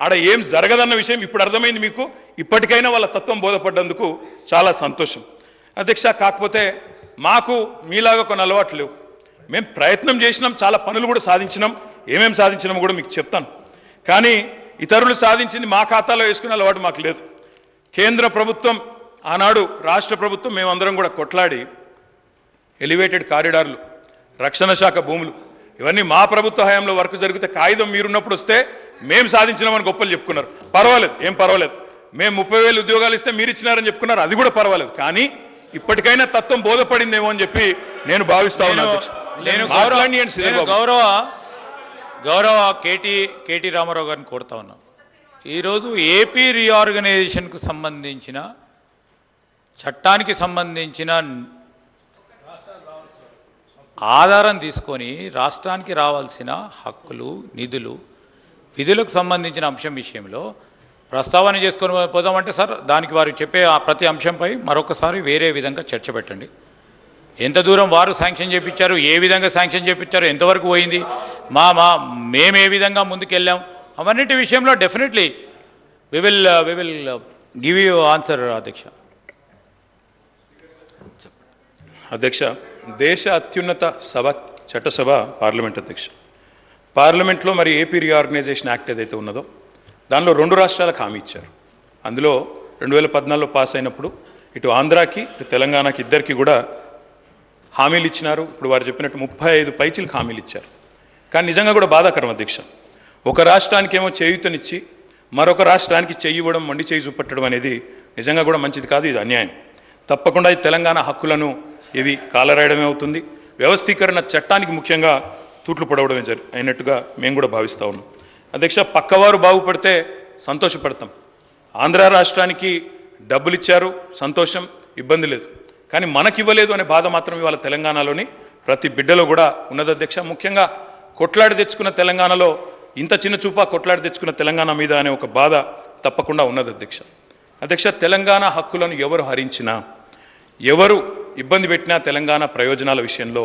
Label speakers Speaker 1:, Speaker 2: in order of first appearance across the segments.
Speaker 1: ఆడ ఏం జరగదన్న విషయం ఇప్పుడు అర్థమైంది మీకు? ఇప్పటికైనా వాళ్ళ తత్వం బోధపడ్డందుకు చాలా సంతోషం. అధ్యక్ష కాకపోతే మాకు మీలాగా కొన్ని అలవాట్లు లేవు. మేము ప్రయత్నం చేసినాం చాలా పనులు కూడా సాధించినాం. ఏమేం సాధించినాం కూడా మీకు చెప్తాను. కానీ ఇతరులు సాధించింది మా ఖాతాలో వేసుకునే అలవాటు మాకు లేదు. కేంద్ర ప్రభుత్వం ఆనాడు రాష్ట్ర ప్రభుత్వం మేమందరం కూడా కొట్లాడి ఎలివేటెడ్ కారిడార్లు రక్షణ శాఖ భూములు ఇవన్నీ మా ప్రభుత్వ హయాంలో వర్క్ జరిగితే కాగితం మీరున్నప్పుడు వస్తే మేము సాధించినామని గొప్పలు చెప్పుకున్నారు. పర్వాలేదు ఏం పర్వాలేదు. మేము ముప్పై వేలు ఉద్యోగాలు ఇస్తే మీరు ఇచ్చినారని చెప్పుకున్నారు అది కూడా పర్వాలేదు. కానీ ఇప్పటికైనా తత్వం బోధపడిందేమో అని చెప్పి నేను భావిస్తా ఉన్నాను
Speaker 2: నేను- గౌరవ. గౌరవ గౌరవ కేటీ కేటీ రామారావు గారిని కోరుతా ఉన్నాం. ఈరోజు ఏపీ రీఆర్గనైజేషన్కు సంబంధించిన చట్టానికి సంబంధించిన ఆధారం తీసుకొని రాష్ట్రానికి రావాల్సిన హక్కులు నిధులు విధులకు సంబంధించిన అంశం విషయంలో ప్రస్తావన చేసుకొని పోదామంటే సార్ దానికి వారు చెప్పే ఆ ప్రతి అంశంపై మరొకసారి వేరే విధంగా చర్చ పెట్టండి. ఎంత దూరం వారు శాంక్షన్ చేపించారు ఏ విధంగా శాంక్షన్ చేపించారు ఎంతవరకు పోయింది మా మా మేము ఏ విధంగా ముందుకెళ్ళాం అవన్నిటి విషయంలో definitely we will we will give you answer అధ్యక్ష.
Speaker 1: అధ్యక్ష దేశ అత్యున్నత సభ చట్టసభ పార్లమెంట్ అధ్యక్ష. పార్లమెంట్లో మరి ఏపీ రీఆర్గనైజేషన్ యాక్ట్ ఏదైతే ఉన్నదో దానిలో రెండు రాష్ట్రాలకు హామీ ఇచ్చారు. అందులో రెండు వేల పద్నాలుగులో పాస్ అయినప్పుడు ఇటు ఆంధ్రాకి ఇటు తెలంగాణకి ఇద్దరికి కూడా హామీలు ఇచ్చినారు. ఇప్పుడు వారు చెప్పినట్టు ముప్పై ఐదు పైచీలకు హామీలు ఇచ్చారు. కానీ నిజంగా కూడా బాధాకరం అధ్యక్ష. ఒక రాష్ట్రానికేమో చేయూతనిచ్చి మరొక రాష్ట్రానికి చెయ్యి ఇవ్వడం మండి చేయి చూపెట్టడం అనేది నిజంగా కూడా మంచిది కాదు ఇది అన్యాయం. తప్పకుండా ఈ తెలంగాణ హక్కులను ఇవి కాలరాయడమే అవుతుంది. వ్యవస్థీకరణ చట్టానికి ముఖ్యంగా తూట్లు పడవడమే జరి అయినట్టుగా మేము కూడా భావిస్తూ ఉన్నాం. అధ్యక్ష పక్కవారు బాగుపడితే సంతోషపడతాం. ఆంధ్ర రాష్ట్రానికి డబ్బులు ఇచ్చారు సంతోషం ఇబ్బంది లేదు. కానీ మనకి ఇవ్వలేదు అనే బాధ మాత్రం ఇవాళ తెలంగాణలోని ప్రతి బిడ్డలో కూడా ఉన్నది అధ్యక్ష. ముఖ్యంగా కొట్లాడి తెచ్చుకున్న తెలంగాణలో ఇంత చిన్న చూపా కొట్లాడి తెచ్చుకున్న తెలంగాణ మీద అనే ఒక బాధ తప్పకుండా ఉన్నది అధ్యక్ష. అధ్యక్ష తెలంగాణ హక్కులను ఎవరు హరించినా ఎవరు ఇబ్బంది పెట్టినా తెలంగాణ ప్రయోజనాల విషయంలో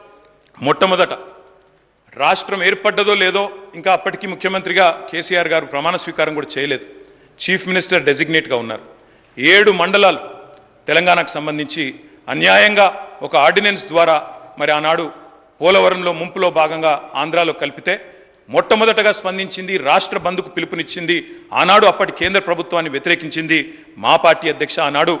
Speaker 1: మొట్టమొదట రాష్ట్రం ఏర్పడ్డదో లేదో ఇంకా అప్పటికి ముఖ్యమంత్రిగా కేసీఆర్ గారు ప్రమాణ స్వీకారం కూడా చేయలేదు. చీఫ్ మినిస్టర్ డెసిగ్నేట్గా ఉన్నారు. ఏడు మండలాలు తెలంగాణకు సంబంధించి అన్యాయంగా ఒక ఆర్డినెన్స్ ద్వారా మరి ఆనాడు పోలవరంలో ముంపులో భాగంగా ఆంధ్రాలో కలిపితే మొట్టమొదటగా స్పందించింది రాష్ట్ర బంధుకు పిలుపునిచ్చింది ఆనాడు అప్పటి కేంద్ర ప్రభుత్వాన్ని వ్యతిరేకించింది మా పార్టీ అధ్యక్ష ఆనాడు